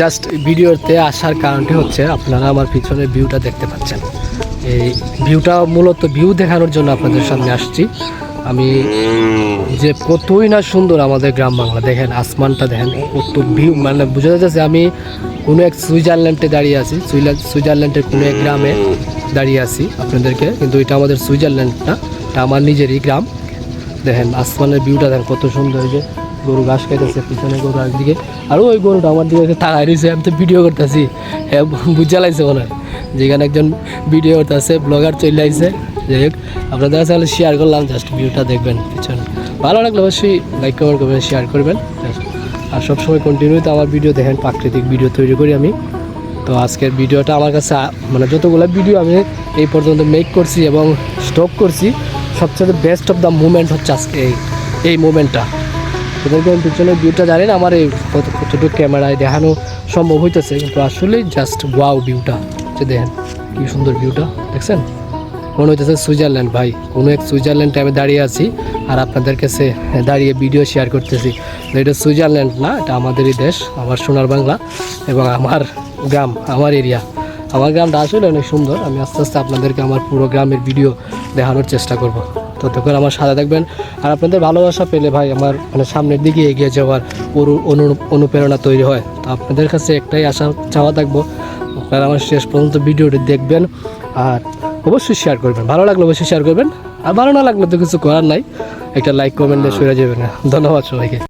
Just ভিডিওতে আসার কারণটি হচ্ছে আপনারা আমার পিছনের ভিউটা দেখতে পাচ্ছেন। এই ভিউটা মূলত ভিউ দেখানোর জন্য আপনাদের সামনে আসছি। আমি যে কতই না সুন্দর আমাদের গ্রাম বাংলা, দেখেন আসমানটা দেখেন, কত ভিউ মানে বোঝা যাচ্ছে আমি কোনো এক সুইজারল্যান্ডে দাঁড়িয়ে আছি সুইজারল্যান্ডের কোনো এক গ্রামে দাঁড়িয়ে আছি আপনাদেরকে, কিন্তু এটা আমাদের সুইজারল্যান্ড না এটা আমার নিজেরই গ্রাম। দেখেন আসমানের ভিউটা দেখেন কত সুন্দর যে গরু ঘাস খাইতেছে, পিছনে গরু একদিকে। আর ওই গরুটা আমার দিকে তাকাই রয়েছে আমি তো ভিডিও করতেছি। হ্যাঁ বুঝা লাগছে হয়। যেখানে একজন ভিডিও করতেছে ব্লগার চলে আইছে। যাই হোক, আপনাদের কাছে তাহলে শেয়ার করলাম জাস্ট ভিউটা দেখবেন পিছনে। ভালো লাগলে অবশ্যই লাইক কমেন্ট করবেন শেয়ার করবেন। আর সবসময় কন্টিনিউ তো আমার ভিডিও দেখেন, প্রাকৃতিক ভিডিও তৈরি করি আমি। তো আজকের ভিডিওটা আমার কাছে মানে যতগুলো ভিডিও আমি এই পর্যন্ত মেক করছি এবং স্টক করছি, সবচেয়ে বেস্ট অফ দ্য মুমেন্ট হচ্ছে আজকে এই এই মুমেন্টটা এদেরকে আমি ভিউটা জানি না, আমার এই কতটুকু ক্যামেরায় দেখানো সম্ভব হইতেছে, কিন্তু আসলেই জাস্ট ওয়াও ভিউটা যে দেখেন কি সুন্দর ভিউটা দেখছেন? মনে হইতেছে সুইজারল্যান্ড, ভাই, কোনো এক সুইজারল্যান্ডে আমি দাঁড়িয়ে আছি, আর আপনাদের কাছে দাঁড়িয়ে ভিডিও শেয়ার করতেছি। এটা সুইজারল্যান্ড না, এটা আমাদেরই দেশ, আমার সোনার বাংলা, এবং আমার গ্রাম, আমার এরিয়া আমার গ্রামটা আসলে অনেক সুন্দর, আমি আস্তে আস্তে আপনাদেরকে আমার পুরো গ্রামের ভিডিও দেখানোর চেষ্টা করব। ততক্ষণ আমার সাথে থাকবেন। আর আপনাদের ভালোবাসা পেলে ভাই আমার মানে সামনের দিকে এগিয়ে যাওয়ার অনু- অনু- অনুপ্রেরণা তৈরি হয়। তো আপনাদের কাছে একটাই আশা চাওয়া থাকব। আপনারা আমার শেষ পর্যন্ত ভিডিওটি দেখবেন আর অবশ্যই শেয়ার করবেন। ভালো লাগলে অবশ্যই শেয়ার করবেন। আর ভালো না লাগলে তো কিছু করার নাই। একটা লাইক কমেন্টে সরে যাবেন। ধন্যবাদ সবাইকে।